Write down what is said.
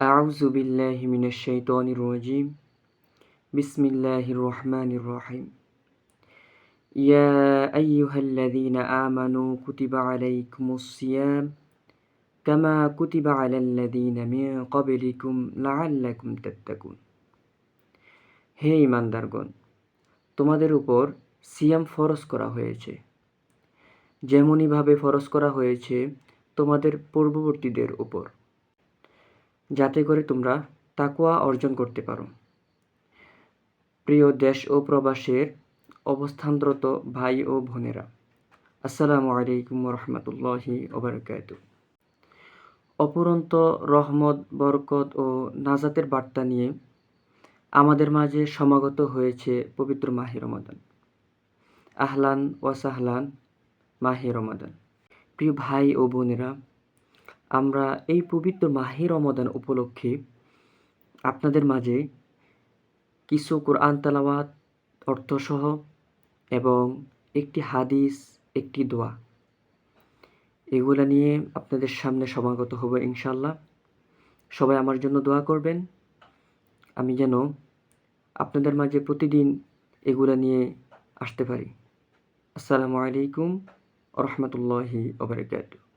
أعوذ بالله من الشيطان الرجيم بسم الله الرحمن الرحيم يا أيها الذين آمنوا كتب عليكم الصيام كما كتب على الذين من قبلكم لعلكم تتقون হে ইমানদারগণ তোমাদের উপর সিয়াম ফরজ করা হয়েছে যেমনইভাবে ফরজ করা হয়েছে তোমাদের পূর্ববর্তীদের উপর যাতে করে তোমরা তাকুয়া অর্জন করতে পারো। প্রিয় দেশ ও প্রবাসের অবস্থানরত ভাই ও বোনেরা, আসসালামু আলাইকুম রহমতুল্লাহি ওবরকাত। অপুরন্ত রহমত, বরকত ও নাজাতের বার্তা নিয়ে আমাদের মাঝে সমাগত হয়েছে পবিত্র মাহে রমাদান। আহলান ওয়াসাহলান মাহে রমাদান। প্রিয় ভাই ও বোনেরা আমরা এই পবিত্র মাহে রমাদান উপলক্ষে আপনাদের মাঝে কিছু কোরআন তালাওয়াত, অর্থসহ এবং একটি হাদিস, একটি দোয়া। এগুলা নিয়ে আপনাদের সামনে সমাগত হব ইনশাল্লাহ সবাই আমার জন্য দোয়া করবেন। আমি যেন আপনাদের মাঝে প্রতিদিন এগুলা নিয়ে আসতে পারি। আসসালামু আলাইকুম রহমতুল্লাহি ওবরাকাতুহ